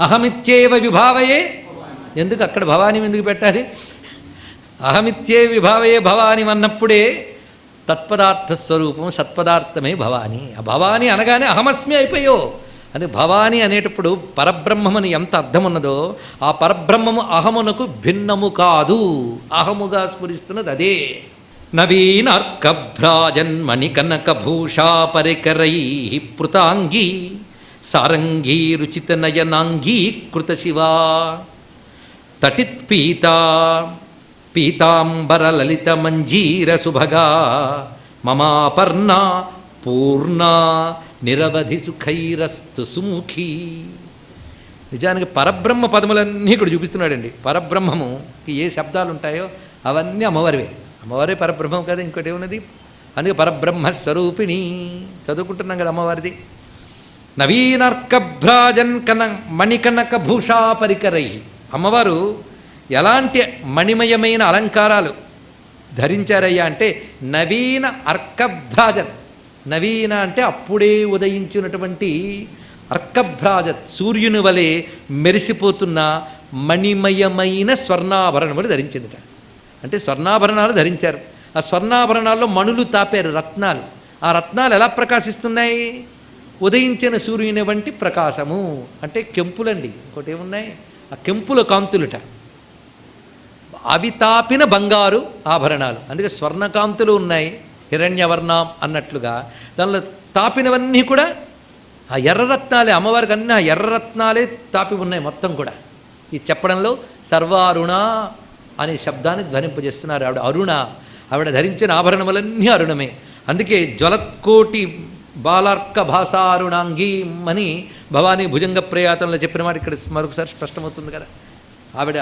అహమిత్యేవ విభావయే. ఎందుకు అక్కడ భవాని ఎందుకు పెట్టాలి? అహమిత్యే విభావయే భవాని అన్నప్పుడే తత్పదార్థ స్వరూపం సత్పదార్థమే భవాని. ఆ భవాని అనగానే అహమస్మి అయిపోయో. అది భవాని అనేటప్పుడు పరబ్రహ్మమని ఎంత అర్థం ఉన్నదో ఆ పరబ్రహ్మము అహమునకు భిన్నము కాదు. అహముగా స్ఫురిస్తున్నది అదే. నవీనార్కభ్రాజన్మణి కనక భూషా పరికరై పృతాంగీ సారంగీ రుచిత నయనాంగీకృత శివా తటిత్పీతా పీతాంబరలలిత మంజీర సుభగా మమాపర్ణ పూర్ణ నిరవధి సుఖైరస్తు సుముఖీ. నిజానికి పరబ్రహ్మ పదములన్నీ ఇక్కడ చూపిస్తున్నాడండి. పరబ్రహ్మముకి ఏ శబ్దాలు ఉంటాయో అవన్నీ అమ్మవారివే. అమ్మవారే పరబ్రహ్మం కదా ఇంకోటి ఏమున్నది? అందుకే పరబ్రహ్మ స్వరూపిణి చదువుకుంటున్నాం కదా అమ్మవారిది. నవీనర్కభ్రాజన్ కన మణికనక భూషా పరికరై. అమ్మవారు ఎలాంటి మణిమయమైన అలంకారాలు ధరించారయ్యా అంటే నవీన అర్కభ్రాజన్. నవీన అంటే అప్పుడే ఉదయించినటువంటి అర్కభ్రాజత్ సూర్యుని వలె మెరిసిపోతున్న మణిమయమైన స్వర్ణాభరణములు ధరించిందిట. అంటే స్వర్ణాభరణాలు ధరించారు. ఆ స్వర్ణాభరణాల్లో మణులు తాపారు రత్నాలు. ఆ రత్నాలు ఎలా ప్రకాశిస్తున్నాయి? ఉదయించిన సూర్యుని వంటి ప్రకాశము. అంటే కెంపులండి. ఇంకోటి ఏమున్నాయి? ఆ కెంపుల కాంతులుట. అవి తాపిన బంగారు ఆభరణాలు. అందుకే స్వర్ణకాంతులు ఉన్నాయి. హిరణ్యవర్ణం అన్నట్లుగా. దానిలో తాపినవన్నీ కూడా ఆ ఎర్రరత్నాలే అమ్మవారికి అన్నీ ఆ ఎర్రరత్నాలే తాపి ఉన్నాయి మొత్తం కూడా. ఈ చెప్పడంలో సర్వారుణ అనే శబ్దాన్ని ధ్వనింపజేస్తున్నారు ఆవిడ అరుణ. ఆవిడ ధరించిన ఆభరణములన్నీ అరుణమే. అందుకే జ్వలత్కోటి బాలార్క భాషారుణాంగీ అని భవానీ భుజంగ ప్రయాతంలో చెప్పిన మాట ఇక్కడ మరొకసారి స్పష్టమవుతుంది కదా. ఆవిడ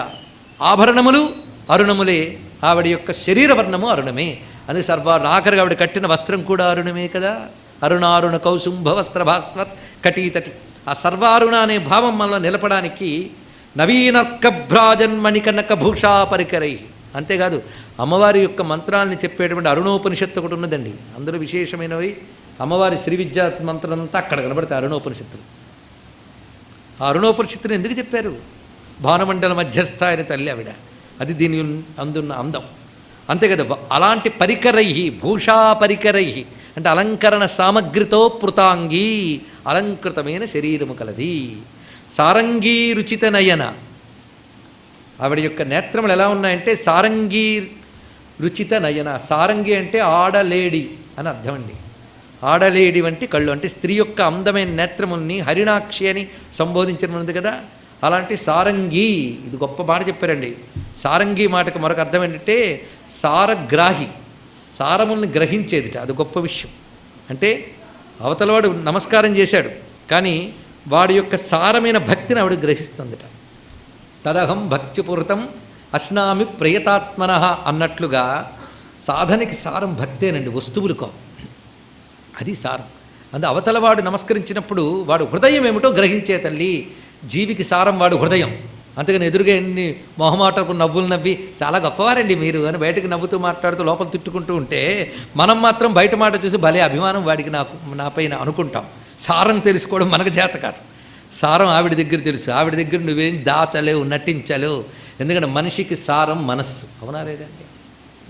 ఆభరణములు అరుణములే ఆవిడ యొక్క శరీర వర్ణము అరుణమే. అందుకే సర్వ ఆఖరిగా ఆవిడ కట్టిన వస్త్రం కూడా అరుణమే కదా. అరుణారుణ కౌసుంభ వస్త్ర భాస్వత్ కటీతటి. ఆ సర్వారుణ అనే భావం మనలో నిలపడానికి నవీనర్కభ్రాజన్మణికనక భూషా పరికరై. అంతేకాదు అమ్మవారి యొక్క మంత్రాన్ని చెప్పేటువంటి అరుణోపనిషత్తు ఒకటి ఉన్నదండి. అందులో విశేషమైనవి అమ్మవారి శ్రీ విద్యా మంత్రం అంతా అక్కడ కనబడతాయి అరుణోపనిషత్తులు. ఆ అరుణోపనిషత్తుని ఎందుకు చెప్పారు? భానుమండల మధ్యస్థ అని తల్లి ఆవిడ. అది దీని అందున్న అందం. అంతే కదా అలాంటి పరికరై భూషా పరికరై అంటే అలంకరణ సామగ్రితో పృతాంగి అలంకృతమైన శరీరము కలది. సారంగీ రుచిత నయన. ఆవిడ యొక్క నేత్రములు ఎలా ఉన్నాయంటే సారంగీ రుచిత నయన. సారంగి అంటే ఆడలేడి అని అర్థం అండి ఆడలేడి వంటి కళ్ళు. అంటే స్త్రీ యొక్క అందమైన నేత్రముల్ని హరిణాక్షి అని సంబోధించడం ఉంది కదా. అలాంటి సారంగి ఇది గొప్ప మాట చెప్పారండి. సారంగి మాటకు మరొక అర్థం ఏంటంటే సారగ్రాహి సారముల్ని గ్రహించేదిట. అది గొప్ప విషయం. అంటే అవతలవాడు నమస్కారం చేశాడు కానీ వాడి యొక్క సారమైన భక్తిని ఆవిడ గ్రహిస్తుందిట. తదహం భక్తిపూరితం అశ్నామి ప్రయతాత్మన అన్నట్లుగా సాధనకి సారం భక్తేనండి వస్తువులు కావు. అది సారం. అందు అవతలవాడు నమస్కరించినప్పుడు వాడు హృదయం ఏమిటో గ్రహించే తల్లి జీవికి సారం వాడు హృదయం. అంతేగాని ఎదురుగా ఎన్ని మొహమాటపు నవ్వులు నవ్వి చాలా గొప్పవారండి మీరు అని బయటకు నవ్వుతూ మాట్లాడుతూ లోపల తిట్టుకుంటూ ఉంటే మనం మాత్రం బయట మాట చూసి భలే అభిమానం వాడికి నాకు నాపైన అనుకుంటాం. సారం తెలుసుకోవడం మనకు చేత కాదు. సారం ఆవిడ దగ్గర తెలుసు. ఆవిడ దగ్గర నువ్వేం దాచలేవు నటించలేవు. ఎందుకంటే మనిషికి సారం మనస్సు. అవునా లేదండి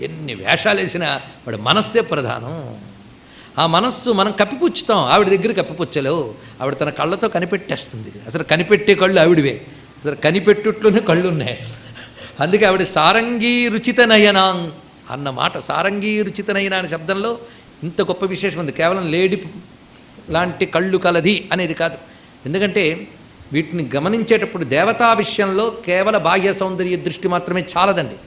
ఎన్ని వేషాలు వేసినా వాడు మనస్సే ప్రధానం. ఆ మనస్సు మనం కప్పిపుచ్చుతాం. ఆవిడ దగ్గర కప్పిపుచ్చలేవు. ఆవిడ తన కళ్ళతో కనిపెట్టేస్తుంది. అసలు కనిపెట్టే కళ్ళు ఆవిడవే. అసలు కనిపెట్టుట్లోనే కళ్ళు ఉన్నాయి అందుకే ఆవిడ సారంగీ రుచితనయనాం అన్న మాట. సారంగీ రుచితనయన అనే శబ్దంలో ఇంత గొప్ప విశేషం ఉంది. కేవలం లేడి లాంటి కళ్ళు కలది అనేది కాదు. ఎందుకంటే వీటిని గమనించేటప్పుడు దేవతా విషయంలో కేవల బాహ్య సౌందర్య దృష్టి మాత్రమే చాలదండి.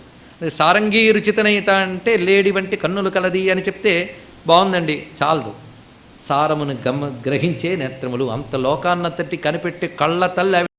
సారంగీ రుచితనయిత అంటే లేడి వంటి కన్నులు కలది అని చెప్తే బాగుందండి చాలదు. సారమును గమ గ్రహించే నేత్రములు అంత లోకాన్నతటి కనిపెట్టే కళ్ళ తల్లి